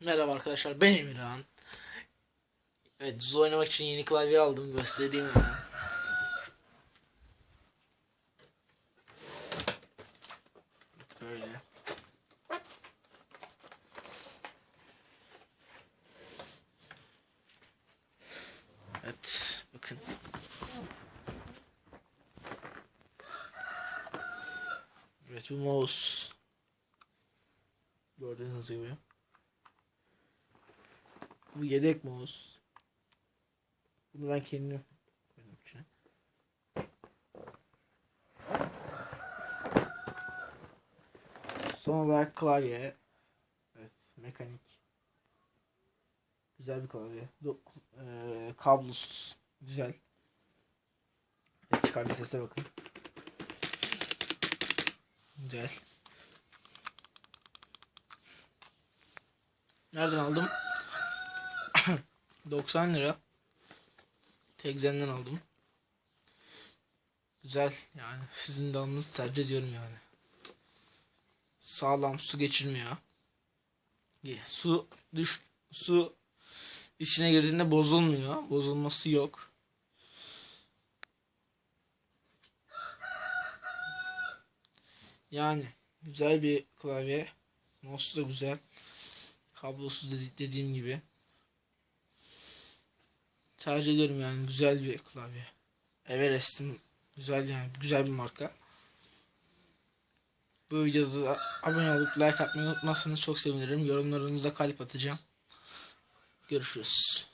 Merhaba arkadaşlar ben Emirhan. Evet Zul oynamak için yeni klavye aldım göstereyim hemen. Böyle. Evet bakın. Evet bu mouse. Gördüğünüz gibi. Bu yedek mouse. Bunu ben kendim koydum içine. Son olarak klavye. Evet, mekanik. Güzel bir klavye. Do eee, kablosuz. Güzel. Evet, çıkardığı sese bakın. Güzel. Nereden aldım? 90 lira. Tekzen'den aldım. Güzel yani. Sizin de almanızı tercih ediyorum yani. Sağlam su geçirmiyor. Su düş su içine girdiğinde bozulmuyor. Bozulması yok. Yani güzel bir klavye. Mouse da güzel. Kablosuz dedi- dediğim gibi. Tercih ediyorum yani güzel bir klavye. Everest'in güzel yani güzel bir marka. Bu videoda da abone olup like atmayı unutmazsanız çok sevinirim. Yorumlarınıza kalp atacağım. Görüşürüz.